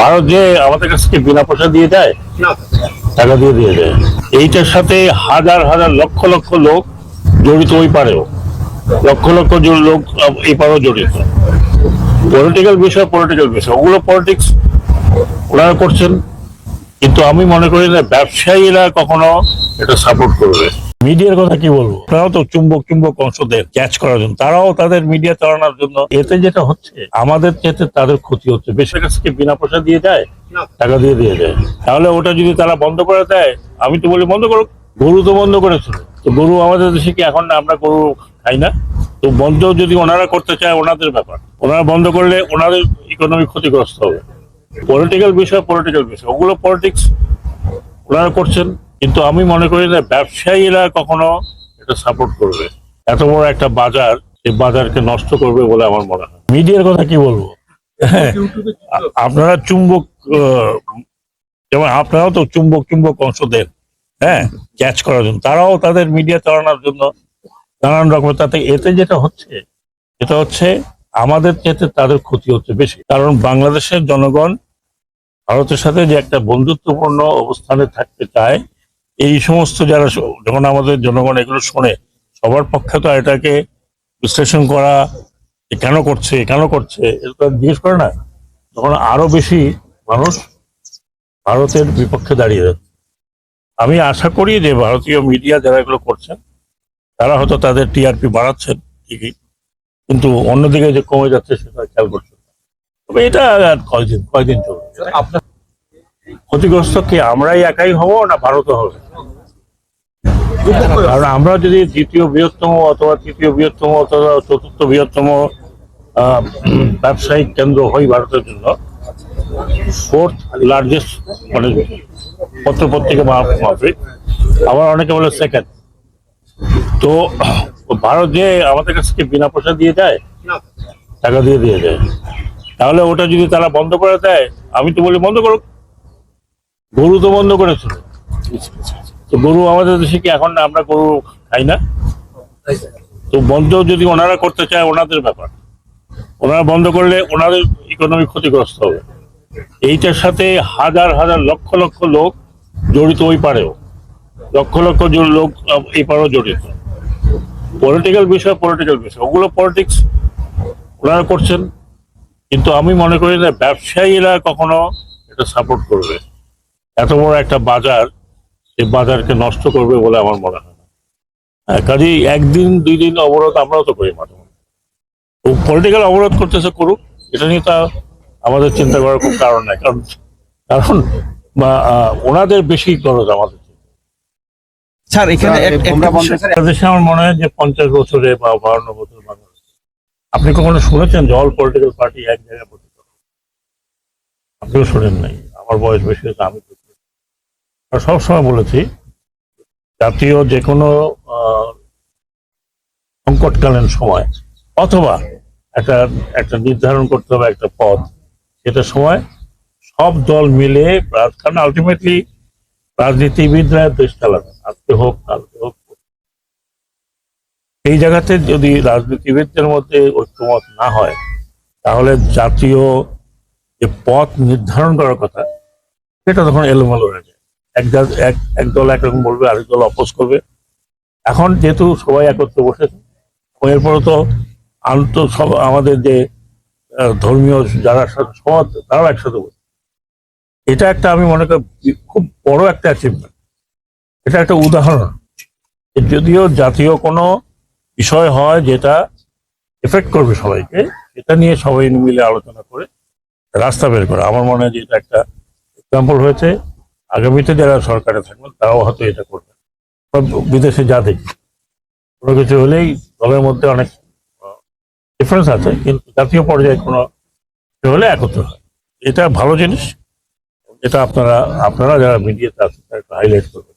ভারত যে আমাদের কাছ থেকে বিনা পয়সা দিয়ে দেয় টাকা দিয়ে দিয়ে দেয়। এইটার সাথে হাজার হাজার লক্ষ লক্ষ লোক জড়িত ওই পারেও। লক্ষ লক্ষ লোক এই পারেও জড়িত। পলিটিক্যাল বিষয় পলিটিক্যাল বিষয়। ওগুলো পলিটিক্স ওনারা করছেন। কিন্তু আমি মনে করি না ব্যবসায়ীরা কখনো এটা সাপোর্ট করবে। মিডিয়ার কথা কি বলব? তারাও তো চুম্বক চুম্বক অংশদের ক্যাচ করার জন্য। তারাও তাদের মিডিয়া চালানোর জন্য। এতে যেটা হচ্ছে আমাদের চেয়ে তাদের ক্ষতি হচ্ছে। বেশির কাছ বিনা পয়সা দিয়ে দেয় টাকা দিয়ে দিয়ে দেয় তাহলে ওটা যদি তারা বন্ধ করে দেয় আমি তো বলি বন্ধ করুক। গরু তো বন্ধ করেছিল। তো গরু আমাদের দেশে কি এখন আমরা গরু খাই না? তো বন্ধ যদি ওনারা করতে চায় ওনাদের ব্যাপার। ওনারা বন্ধ করলে ওনাদের ইকোনমি ক্ষতিগ্রস্ত হবে। পলিটিক্যাল বিষয় পলিটিক্যাল বিষয়। ওগুলো পলিটিক্স ওনারা করছেন। কিন্তু আমি মনে করি না ব্যবসায়ীরা কখনো এটা সাপোর্ট করবে। এত বড় একটা বাজার এই বাজারকে নষ্ট করবে বলে আমার মনে হয়। মিডিয়ার কথা কি বলব? হ্যাঁ আপনারা চুম্বক যেমন আপনারাও তো চুম্বক চুম্বক অংশ দেন হ্যাঁ ক্যাচ করার জন্য। তারাও তাদের মিডিয়া চালানোর জন্য নানান রকমের তাতে এতে যেটা হচ্ছে এটা হচ্ছে আমাদের ক্ষেত্রে তাদের ক্ষতি হচ্ছে বেশি। কারণ বাংলাদেশের জনগণ ভারতের সাথে যে একটা বন্ধুত্বপূর্ণ অবস্থানে থাকতে চায় এই সমস্ত যারা যখন আমাদের জনগণ এগুলো শোনে, সবার পক্ষে তো এটাকে বিশ্লেষণ করা কেন করছে কেন করছে এটা জিজ্ঞেস করে না। তখন আরও বেশি মানুষ ভারতের বিপক্ষে দাঁড়িয়ে যাচ্ছে। আমি আশা করি যে ভারতীয় মিডিয়া যারা এগুলো করছেন, তারা হয়তো তাদের টিআরপি বাড়াচ্ছেন ঠিকই, কিন্তু অন্যদিকে যে কমে যাচ্ছে সেটা খেয়াল করছেন তবে এটা কয়দিন কয়দিন চলবে? আপনার ক্ষতিগ্রস্ত কি আমরাই একাই হব না ভারতও হবে? কারণ আমরা যদি দ্বিতীয় বৃহত্তম অথবা তৃতীয় বৃহত্তম অথবা চতুর্থ বৃহত্তম ব্যবসায়িক কেন্দ্র হই ভারতের জন্য ফোর্থ লার্জেস্ট মানে পত্রপত্রিকা মাফিক, আবার অনেকে বলে সেকেন্ড তো ভারত যে আমাদের কাছ থেকে বিনা পয়সা দিয়ে দেয় টাকা দিয়ে দিয়ে দেয় তাহলে ওটা যদি তারা বন্ধ করে দেয়, আমি তো বলি বন্ধ করুক। গরু তো বন্ধ করেছিল। তো গরু আমাদের দেশে কি এখন আমরা গরু খাই না? তো বন্ধ যদি ওনারা করতে চায়, ওনাদের ব্যাপার। ওনারা বন্ধ করলে ওনাদের ইকোনমি ক্ষতিগ্রস্ত হবে। এইটার সাথে হাজার হাজার, লক্ষ লক্ষ লোক জড়িত ওই পারেও। লক্ষ লক্ষ লোক এই পারেও জড়িত। পলিটিক্যাল বিষয় পলিটিক্যাল বিষয়। ওগুলো পলিটিক্স ওনারা করছেন। কিন্তু আমি মনে করি না, ব্যবসায়ীরা কখনো এটা সাপোর্ট করবে। এত বড় একটা বাজার এই বাজারকে নষ্ট করবে বলে আমার মনে হয় না। হ্যাঁ, কাজেই একদিন দুই দিন অবরোধ আমরাও তো করি মাঝে মাঝে পলিটিক্যাল অবরোধ করতেছে করুক এটা নিয়ে তা আমাদের চিন্তা করার কোনো কারণ নাই। কারণ কারণ ওনাদের বেশি খরচ আমাদের। স্যার এখানে বাংলাদেশে আমার মনে হয় যে পঞ্চাশ বছরে বা বাউন্ন বছর বাংলাদেশ আপনি কখনো শুনেছেন যে অল পলিটিক্যাল পার্টি এক জায়গায় বসে আপনিও শোনেন নাই। আমার বয়স বেশি হয়েছে আমি সবসময় বলেছি, জাতীয় যে কোনো সংকটকালীন সময়, অথবা একটা একটা নির্ধারণ করতে হবে একটা পথ, সেটা সময় সব দল মিলে কারণ আলটিমেটলি রাজনীতিবিদরা দেশ চালাবে, আজকে হোক, কালকে হোক। এই জায়গাতে যদি রাজনীতিবিদদের মধ্যে ঐক্যমত না হয়, তাহলে জাতীয় যে পথ নির্ধারণ করার কথা, সেটা তখন এলোমেলো হয়ে যায়। এক দল- এক এক একরকম বলবে, আরেক দল অপোজ করবে। এখন যেহেতু সবাই একত্রে বসেছে এরপরে তো আন্ত সব আমাদের যে ধর্মীয় যারা সমাজ, তারাও একসাথে বসে। এটা একটা আমি মনে করি খুব বড় একটা অ্যাচিভমেন্ট এটা একটা উদাহরণ। যদিও জাতীয় কোনো বিষয় হয় যেটা এফেক্ট করবে সবাইকে এটা নিয়ে সবাই মিলে আলোচনা করে রাস্তা বের করা। আমার মনে হয় যে এটা একটা এক্সাম্পল হয়েছে। আগামীতে যারা সরকারে থাকবেন, তারাও হয়তো এটা করবেন। বিদেশে যা দেখি, কোনো কিছু হলেই দলের মধ্যে অনেক ডিফারেন্স আছে, কিন্তু জাতীয় পর্যায়ে কোনো হলে একত্র হয়। এটা ভালো জিনিস, এটা আপনারা আপনারা যারা মিডিয়াতে আছেন, তারা হাইলাইট করবেন।